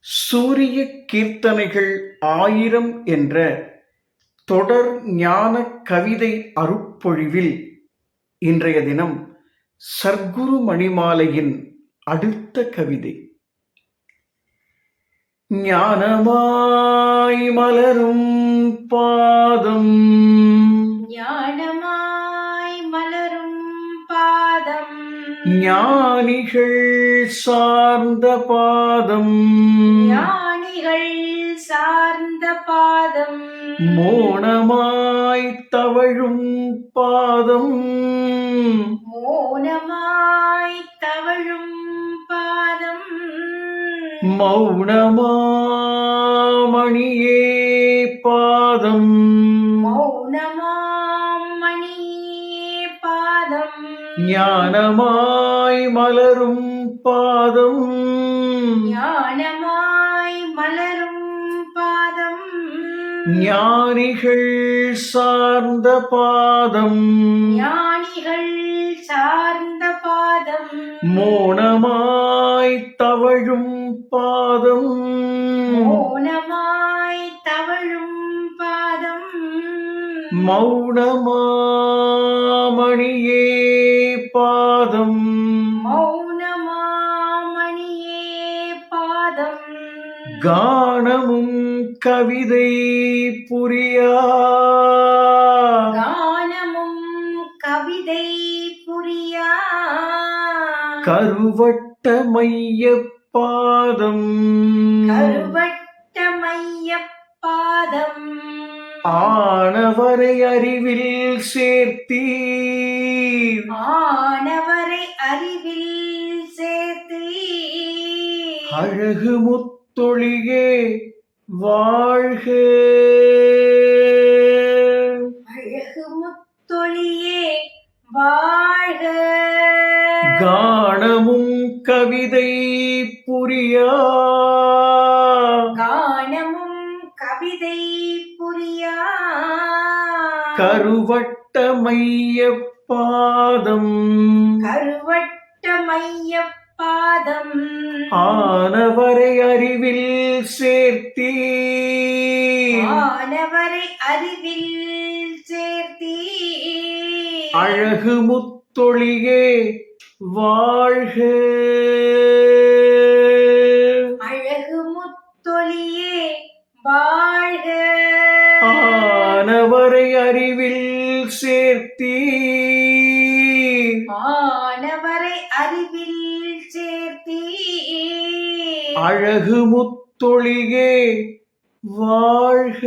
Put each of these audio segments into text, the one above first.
சூரிய கீர்த்தனைகள் ஆயிரம் என்ற தொடர் ஞான கவிதை அருட்பொழிவில் இன்றைய தினம் சர்க்குரு மணிமாலையின் அடுத்த கவிதை. ஞானமாய் மலரும் பாதம் ஞானிகள் சார்ந்த பாதம். ஞானிகள் சார்ந்த பாதம். மோனமாய் தவழும் பாதம். மோனமாய் தவழும் பாதம். மௌனமாமணியே பாதம். மௌனமாம் மணியே பாதம் ஞானமாய் மலரும் பாதம். ஞானமாய் மலரும் பாதம். ஞானிகள் சார்ந்த பாதம். ஞானிகள் சார்ந்த பாதம். மோனமாய் தவழும் பாதம். மௌனமாய் தவழும் பாதம். மௌனமாமணியே பாதம். கானமும் கவிதை புரியா? கானமும் கவிதை புரியா? கருவட்ட மைய பாதம். கருவட்ட மைய பாதம். ஆனவரை அறிவில் சேர்த்தீர். ஆனவரை அறிவில் சேர்த்து அழகு முத்தொழியே வாழ்க. அழகு முத்தொழியே வாழ்க. கானமும் கவிதை புரியா. கானமும் கவிதை புரியா. கருவட்ட மைய பாதம். கருவட்ட மைய பாதம். ஆனவரை அறிவில் சேர்த்தீ ஆனவரை அறிவில் சேர்த்தி அழகு முத்தொழியே வாழ்க. அழகு முத்தொழியே வாழ்க. ஆனவரை அறிவில் சேர்த்தீ ஆனவரை அறிவில் அழகு முத்தொழியே வாழ்க.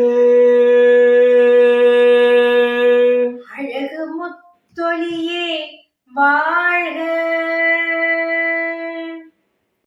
அழகு முத்தொழியே வாழ்க.